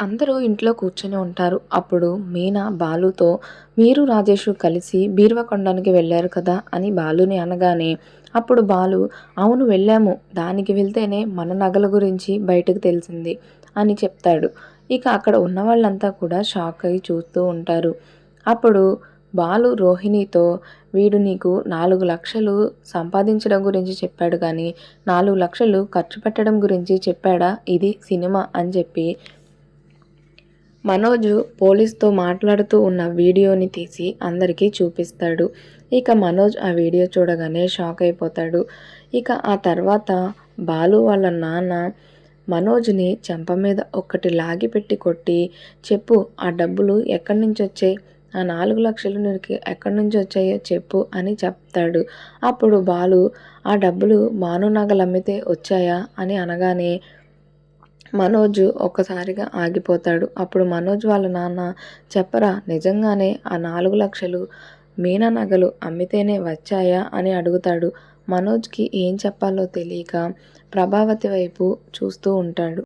అందరూ ఇంట్లో కూర్చొని ఉంటారు. అప్పుడు మీనా బాలుతో మీరు రాజేష్ కలిసి బీరువాకొండానికి వెళ్ళారు కదా అని బాలుని అనగానే అప్పుడు బాలు అవును వెళ్ళాము. దానికి వెళ్తేనే మన నగల గురించి బయటకు తెలిసింది అని చెప్తాడు. ఇక అక్కడ ఉన్న వాళ్ళంతా కూడా షాక్ అయి చూస్తూ ఉంటారు. అప్పుడు బాలు రోహిణితో వీడు నీకు నాలుగు లక్షలు సంపాదించడం గురించి చెప్పాడు కానీ నాలుగు లక్షలు ఖర్చు పెట్టడం గురించి చెప్పాడా? ఇది సినిమా అని చెప్పి మనోజు పోలీస్తో మాట్లాడుతూ ఉన్న వీడియోని తీసి అందరికీ చూపిస్తాడు. ఇక మనోజ్ ఆ వీడియో చూడగానే షాక్ అయిపోతాడు. ఇక ఆ తర్వాత బాలు వాళ్ళ నాన్న మనోజ్ని చెంప మీద ఒక్కటి లాగి పెట్టి కొట్టి చెప్పు ఆ డబ్బులు ఎక్కడి నుంచి వచ్చాయి? ఆ నాలుగు లక్షలు నీకు ఎక్కడి నుంచి వచ్చాయో చెప్పు అని చెప్తాడు. అప్పుడు బాలు ఆ డబ్బులు మాను నగలు అమ్మితే వచ్చాయా? అని అనగానే మనోజ్ ఒక్కసారిగా ఆగిపోతాడు. అప్పుడు మనోజ్ వాళ్ళ నాన్న చెప్పరా నిజంగానే ఆ నాలుగు లక్షలు మీనా నగలు అమ్మితేనే వచ్చాయా అని అడుగుతాడు. మనోజ్కి ఏం చెప్పాలో తెలియక ప్రభావతి వైపు చూస్తూ ఉంటాడు.